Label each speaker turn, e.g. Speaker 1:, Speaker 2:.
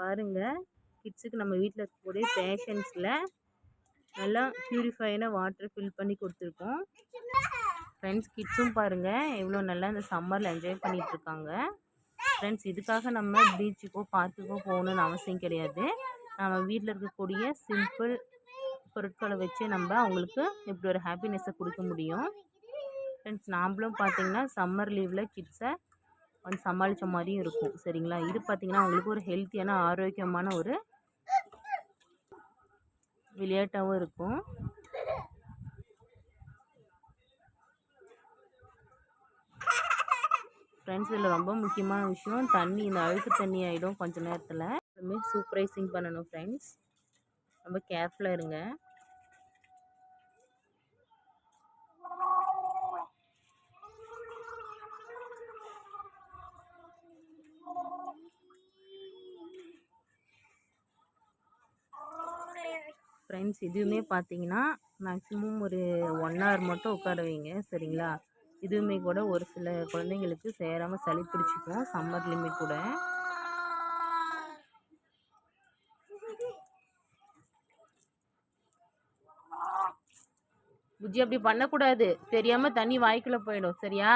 Speaker 1: பாருங்கள் கிட்ஸுக்கு நம்ம வீட்டில் இருக்கக்கூடிய பேஷன்ஸில் நல்லா ப்யூரிஃபைடாக வாட்டர் ஃபில் பண்ணி கொடுத்துருக்கோம். ஃப்ரெண்ட்ஸ் கிட்ஸும் பாருங்கள் எவ்வளோ நல்லா இந்த சம்மரில் என்ஜாய் பண்ணிகிட்ருக்காங்க ஃப்ரெண்ட்ஸ் இதுக்காக நம்ம பீச்சுக்கோ பார்க்குக்கோ போகணுன்னு அவசியம் கிடையாது. நம்ம வீட்டில் இருக்கக்கூடிய சிம்பிள் பொருட்களை வச்சு நம்ம அவங்களுக்கு இப்படி ஒரு ஹாப்பினஸ்ஸை கொடுக்க முடியும். ஃப்ரெண்ட்ஸ் நாம்ளும் பார்த்தீங்கன்னா சம்மர் லீவில் கிட்ஸை வந்து சமாளித்த மாதிரியும் இருக்கும். சரிங்களா? இது பார்த்திங்கன்னா அவங்களுக்கு ஒரு ஹெல்த்தியான ஆரோக்கியமான ஒரு விளையாட்டாகவும் இருக்கும். ஃப்ரெண்ட்ஸ் இதில் ரொம்ப முக்கியமான விஷயம் தண்ணி இந்த அழுக்கு தண்ணி ஆகிடும் கொஞ்ச நேரத்தில். எப்பவுமே சூப்பரைசிங் பண்ணணும் ஃப்ரெண்ட்ஸ் ரொம்ப கேர்ஃபுல்லாக இருங்க. ஃப்ரெண்ட்ஸ் இதுவுமே பார்த்தீங்கன்னா மேக்ஸிமம் ஒரு ஒன் ஹவர் மட்டும் உட்கார வைங்க சரிங்களா? இதுவுமே கூட ஒரு சில குழந்தைங்களுக்கு சேராமல் சளி பிடிச்சிக்கும் சம்மர் லிமிட் கூட. புஜ்ஜி அப்படி பண்ணக்கூடாது. தெரியாமல் தண்ணி வாய்க்குள்ளே போயிடும் சரியா?